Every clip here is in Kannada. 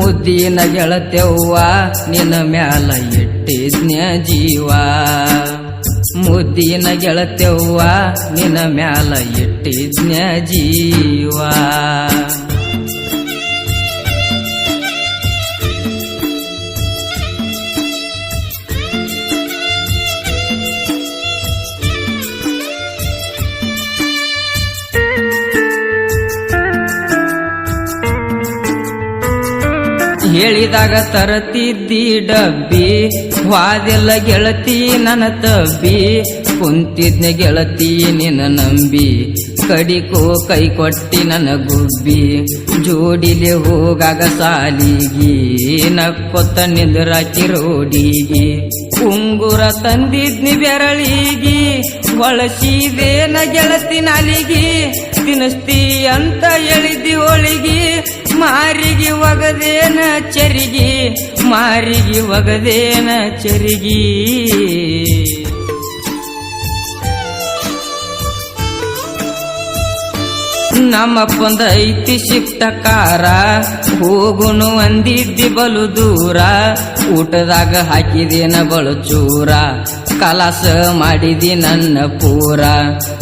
ಮುದ್ದಿನ ಗೆಳತೆವ್ವ ನಿನ್ನ ಮ್ಯಾಲ ಇಟ್ಟಿದ್ನ ಜೀವ. ಮುದ್ದಿನ ಗೆಳತೆವ್ವ ನಿನ್ನ ಮ್ಯಾಲ ಇಟ್ಟಿದ್ನ ಜೀವ. ಹೇಳಿದಾಗ ತರತಿದ್ದಿ ಡಬ್ಬಿ, ವಾದೆಲ್ಲ ಗೆಳತಿ ನನ್ನ ತಬ್ಬಿ, ಕುಂತಿದ್ನೆ ಗೆಳತಿ ನಿನ್ನ ನಂಬಿ, ಕಡಿಕೋ ಕೈ ಕೊಟ್ಟಿ ನನ್ನ ಗುಬ್ಬಿ, ಜೋಡಿಲೆ ಹೋಗಾಗ ಸಾಲಿಗಿ, ನಕ್ಕೊತ್ತ ನಿಂದ್ರಾಕಿ ರೋಡಿಗಿ. ಉಂಗುರ ತಂದಿದ್ನಿ ಬೆರಳಿಗಿ ಬಳಸಿದೇನ ಗೆಳತಿ ನಾಲಿಗಿ ತಿನ್ನಿಸ್ತಿ ಅಂತ ಮಾರಿಗೆ ಒಗದೇನ ಚರಿಗಿ, ಮಾರಿಗೆ ಒಗದೇನ ಚರಿಗಿ. ನಮ್ಮಪ್ಪಂದ ಐತಿ ಶಿಫ್ಟ ಕಾರ, ಹೋಗುನು ಅಂದಿದ್ದಿ ಬಲು ದೂರ, ಊಟದಾಗ ಹಾಕಿದೇನ ಬಳು ಚೂರ, ಕಲಾಸ ಮಾಡಿದಿ ನನ್ನ ಪೂರ.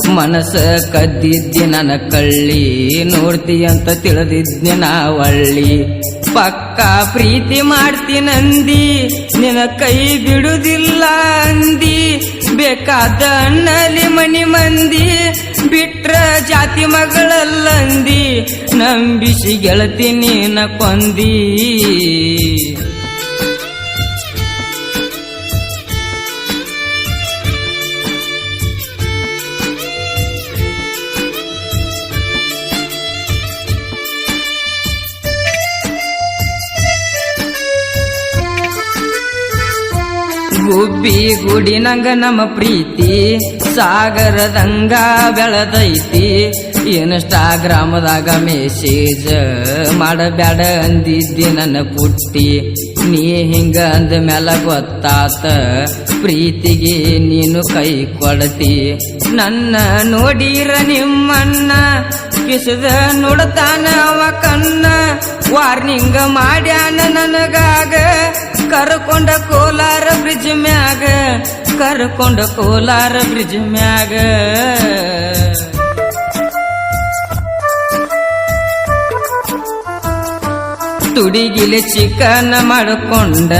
ಮನಸ್ಸ ಕದ್ದಿದ್ದಿ ನನ್ನ ಕಳ್ಳಿ, ನೋಡ್ತಿ ಅಂತ ತಿಳಿದಿದ್ನಿ ನಾವಳ್ಳಿ. ಪಕ್ಕ ಪ್ರೀತಿ ಮಾಡ್ತೀನಂದಿ ನಿನ ಕೈ ಬಿಡುದಿಲ್ಲ ಅಂದಿ. ಬೇಕಾದ ಅಣ್ಣಲಿ ಮನಿ ಮಂದಿ, ಬಿಟ್ರ ಜಾತಿ ಮಗಳಲ್ಲಂದಿ. ನಂಬಿಸಿ ಗೆಳತಿ ನೀನ ಕೊಂದಿ. ಗುಬ್ಬಿ ಗುಡಿ ನಂಗ ನಮ್ಮ ಪ್ರೀತಿ. ಸಾಗರದಂಗ ಬೆಳದೈತಿ. ಇನ್ಸ್ಟಾಗ್ರಾಮದಾಗ ಮೆಸೇಜ್ ಮಾಡಬ್ಯಾಡ ಅಂದಿದ್ದಿ ನನ್ನ ಪುಟ್ಟಿ. ನೀ ಹಿಂಗ ಅಂದ ಮೇಲೆ ಗೊತ್ತಾತ. ಪ್ರೀತಿಗೆ ನೀನು ಕೈ ಕೊಡತಿ. ನನ್ನ ನೋಡಿರ ನಿಮ್ಮಣ್ಣ ಕಿಸದ ನೋಡತಾನ ಅವ ಕಣ್ಣ. ವಾರ್ನಿಂಗ್ ಮಾಡ್ಯಾನ ನನಗಾಗ. ಕರ್ಕೊಂಡ ಕೋಲಾರ ಬ್ರಿಜ್ ಮ್ಯಾಗ. ಕರ್ಕೊಂಡ ಕೋಲಾರ ಬ್ರಿಜ್ ಮ್ಯಾಗ. ತುಡಿಗಿಲೆ ಚಿಕನ್ ಮಾಡಿಕೊಂಡ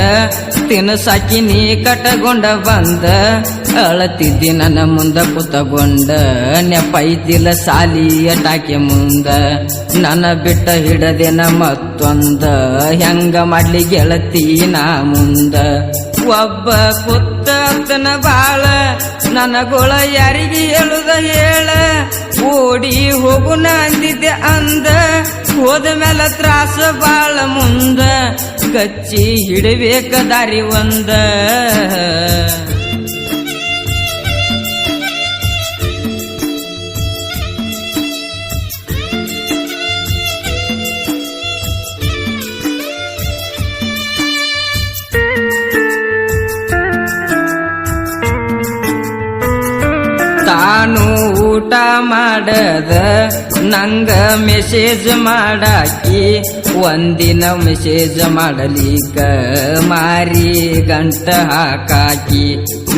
ತಿನಸಾಕಿ ನೀ ಕಟಗೊಂಡ ಬಂದ, ಅಳತಿದ್ದಿ ನನ್ನ ಮುಂದ ಕುತಗೊಂಡ ನೆಪೈತಿಲ್ಲ ಸಾಲಿಯ ಟಾಕೆ ಮುಂದ, ನನ್ನ ಬಿಟ್ಟ ಹಿಡದೆನ ಮತ್ತೊಂದ, ಹೆಂಗ ಮಾಡ್ಲಿ ಗೆಳತಿ ನಾ ಮುಂದ. ಒಬ್ಬ ಕುತ್ತನ ಬಾಳ, ನನಗೊಳ ಯಾರಿಗೆ ಹೇಳುದ ಹೇಳ, ಓಡಿ ಹೋಗು ಅಂದಿದ್ದೆ ಅಂದ. ಹೋದ ಮೇಲೆ ತ್ರಾಸ ಬಾಳ ಮುಂದ ಕಚ್ಚಿ ಹಿಡಬೇಕ ದಾರಿ ಒಂದ. ತಾನು ಊಟ ಮಾಡದ, ನಂಗ ಮೆಸೇಜ್ ಮಾಡಾಕಿ, ಒಂದಿನ ಮೆಸೇಜ್ ಮಾಡಲಿಕ ಮಾರಿ ಗಂಟ ಹಾಕಾಕಿ,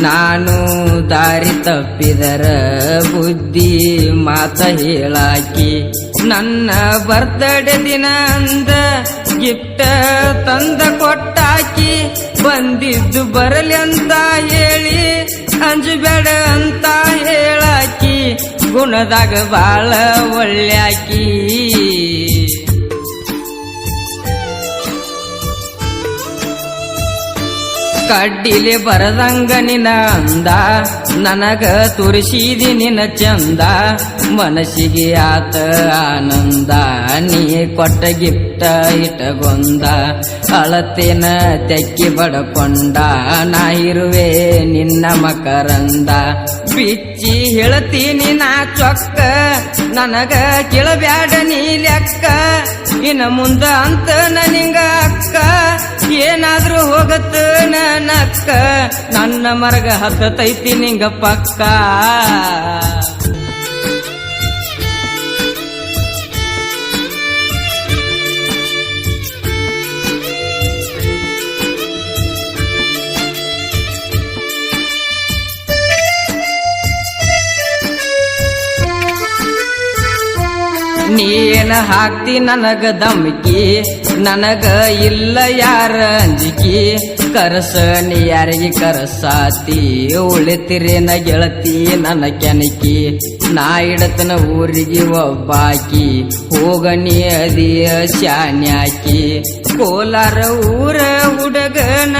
ನಾನು ದಾರಿ ತಪ್ಪಿದರ ಬುದ್ಧಿ ಮಾತ ಹೇಳಾಕಿ, ನನ್ನ ಬರ್ತಡೇ ದಿನ ಅಂದ ಗಿಫ್ಟ್ ತಂದ ಕೊಟ್ಟಾಕಿ, ಬಂದಿದ್ದು ಬರಲಿ ಅಂತ ಹೇಳಿ ಅಂಜಬೇಡ ಅಂತ ಗುಣದಾಗ ಬಾಳ ಒಳ್ಳ್ಯಾಕಿ ಕಡ್ಡಿಲೆ ಬರದಂಗ ನಿನ ಅಂದ, ನನಗ ತುರಿಸಿದಿ ನಿನ ಚಂದ, ಮನಸ್ಸಿಗೆ ಆತ ಆನಂದ, ನೀ ಕೊಟ್ಟ ಗಿಫ್ಟ ಇಟಗೊಂದ ಅಳತಿನ ತೆಕ್ಕಿ ಬಡಕೊಂಡ, ನಾ ಇರುವೆ ನಿನ್ನ ಮಕರಂದ, ಬಿಚ್ಚಿ ಹೇಳ್ತೀನಿ ನಾ ಚೊಕ್ಕ, ನನಗ ಕೇಳಬ್ಯಾಡ ನೀ ಲೆಕ್ಕ, ಇನ್ನ ಮುಂದ ಅಂತ ನನಗ ಅಕ್ಕ. ಏನಾದ್ರೂ ಹೋಗತ್ತ ನನ್ನಕ್ಕ? ನನ್ನ ಮರಗ ಹತ್ತೈತಿ ನಿಂಗ ಪಕ್ಕ. ನೀನ ಹಾಕ್ತಿ ನನಗ ದಮ್ಕಿ ನನಗ ಇಲ್ಲ ಯಾರ ಅಂಜಿಕಿ. ಕರಸ ನೀ ಯಾರಿಗೆ ಕರಸಾತಿ. ಉಳಿತಿರೇನ ಗೆಳತಿ ನನ್ನ ಕೆನಕಿ. ನಾ ಇಡತನ ಊರಿಗೆ ಒಬ್ಬಾಕಿ. ಹೋಗ ನೀ ಅದಿಯ ಶಾನ್ಯಾಕಿ ಕೋಲಾರ ಊರ ಹುಡುಗನ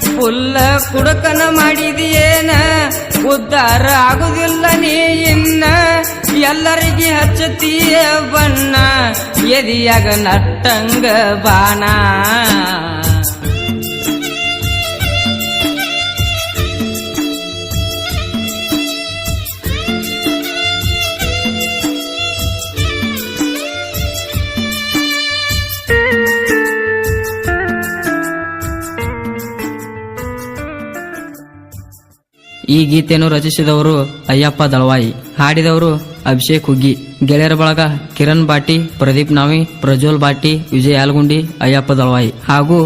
ಫುಲ್ಲ ಕುಡಕನ ಮಾಡಿದಿಯೇನ? ಉದ್ಧಾರ ಆಗುದಿಲ್ಲ ನೀ ಇನ್ನ. ಎಲ್ಲರಿಗೆ ಹಚ್ಚತೀಯ ಬಣ್ಣ ಎದಿಯಾಗ ನಟ್ಟಂಗ ಬಾಣ. ಈ ಗೀತೆಯನ್ನು ರಚಿಸಿದವರು ಅಯ್ಯಪ್ಪ ದಳವಾಯಿ. ಹಾಡಿದವರು ಅಭಿಷೇಕ್ ಹುಗ್ಗಿ, ಗೆಳೆಯರ ಬಳಗ ಕಿರಣ್ ಬಾಟಿ, ಪ್ರದೀಪ್ ನಾವಿ, ಪ್ರಜ್ವಲ್ ಬಾಟಿ, ವಿಜಯ್ ಆಲ್ಗುಂಡಿ, ಅಯ್ಯಪ್ಪ ದಳವಾಯಿ ಹಾಗೂ